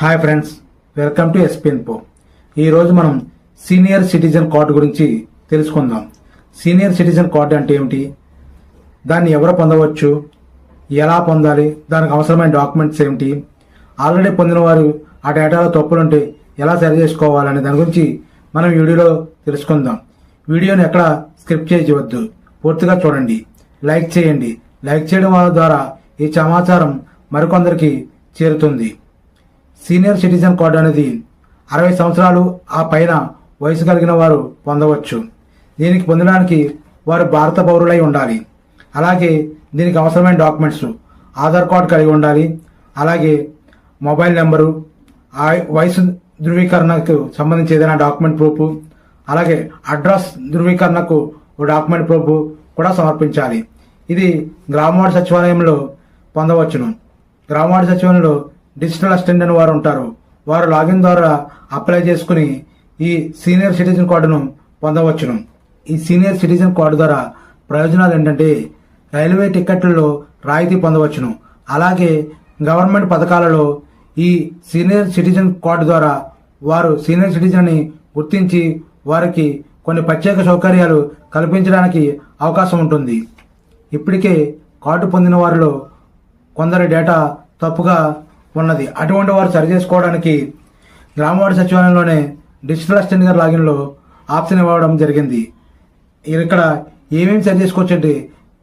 Hi friends welcome to ఎస్పిఎన్పో ఈరోజు మనం సీనియర్ సిటిజన్ కార్డు గురించి తెలుసుకుందాం. సీనియర్ సిటిజన్ కార్డు అంటే ఏమిటి? దాన్ని ఎవరు పొందవచ్చు? ఎలా పొందాలి? దానికి అవసరమైన డాక్యుమెంట్స్ ఏమిటి? ఆల్రెడీ పొందిన వారు ఆ డేటాలో తప్పులుంటే ఎలా సరి చేసుకోవాలనే దాని గురించి మనం వీడియోలో తెలుసుకుందాం. వీడియోని ఎక్కడ స్క్రిప్ట్ చేయవద్దు. పూర్తిగా చూడండి. లైక్ చేయండి. లైక్ చేయడం ద్వారా ఈ సమాచారం మరికొందరికి చేరుతుంది. సీనియర్ సిటిజన్ కార్డు అనేది అరవై సంవత్సరాలు ఆ పైన వయసు కలిగిన వారు పొందవచ్చు. దీనికి పొందడానికి వారు భారత పౌరులై ఉండాలి. అలాగే దీనికి అవసరమైన డాక్యుమెంట్స్ ఆధార్ కార్డు కలిగి ఉండాలి. అలాగే మొబైల్ నెంబరు ఆ వయసు ధృవీకరణకు సంబంధించి ఏదైనా డాక్యుమెంట్ ప్రూఫ్ అలాగే అడ్రస్ ధృవీకరణకు ఓ డాక్యుమెంట్ ప్రూఫ్ కూడా సమర్పించాలి. ఇది గ్రామవాడ సచివాలయంలో పొందవచ్చును. గ్రామవాడ సచివాలయంలో డిజిటల్ అసిస్టెంట్ అని వారు ఉంటారు. వారు లాగిన్ ద్వారా అప్లై చేసుకుని ఈ సీనియర్ సిటిజన్ కార్డును పొందవచ్చును. ఈ సీనియర్ సిటిజన్ కార్డు ద్వారా ప్రయోజనాలు ఏంటంటే రైల్వే టికెట్లలో రాయితీ పొందవచ్చును. అలాగే గవర్నమెంట్ పథకాలలో ఈ సీనియర్ సిటిజన్ కార్డు ద్వారా వారు సీనియర్ సిటిజన్ అని గుర్తించి వారికి కొన్ని ప్రత్యేక సౌకర్యాలు కల్పించడానికి అవకాశం ఉంటుంది. ఇప్పటికే కార్డు పొందిన వారిలో కొందరి డేటా తప్పుగా ఉన్నది. అటువంటి వారు సరి చేసుకోవడానికి సచివాలయంలోనే డిజిటల్ అసిస్టెంట్ లాగిన్లో ఆప్షన్ ఇవ్వడం జరిగింది. ఇక్కడ ఏమేమి సరి చేసుకోవచ్చు అంటే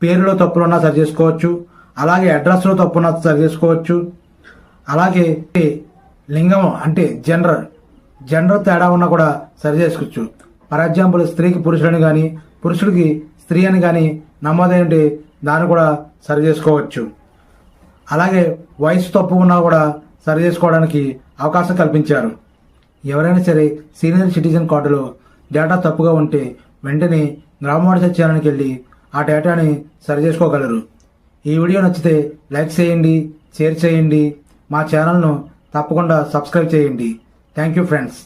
పేరులో తప్పులు ఉన్నా సరి చేసుకోవచ్చు అలాగే అడ్రస్లో తప్పు ఉన్నా సరి చేసుకోవచ్చు అలాగే లింగం అంటే జెండర్ జెండర్ తేడా ఉన్నా కూడా సరి చేసుకోవచ్చు ఫర్ ఎగ్జాంపుల్ స్త్రీకి పురుషులని కానీ పురుషుడికి స్త్రీ అని కానీ నమోదై ఉంటే దాన్ని కూడా సరి చేసుకోవచ్చు అలాగే వయసు తప్పు ఉన్నా కూడా సరి చేసుకోవడానికి అవకాశం కల్పించారు. ఎవరైనా సరే సీనియర్ సిటిజన్ కార్డులో డేటా తప్పుగా ఉంటే వెంటనే గ్రామవార్డు సచివాలయానికి వెళ్ళి ఆ డేటాని సరి చేసుకోగలరు. ఈ వీడియో నచ్చితే లైక్ చేయండి షేర్ చేయండి మా ఛానల్ను తప్పకుండా సబ్స్క్రైబ్ చేయండి. Thank you friends.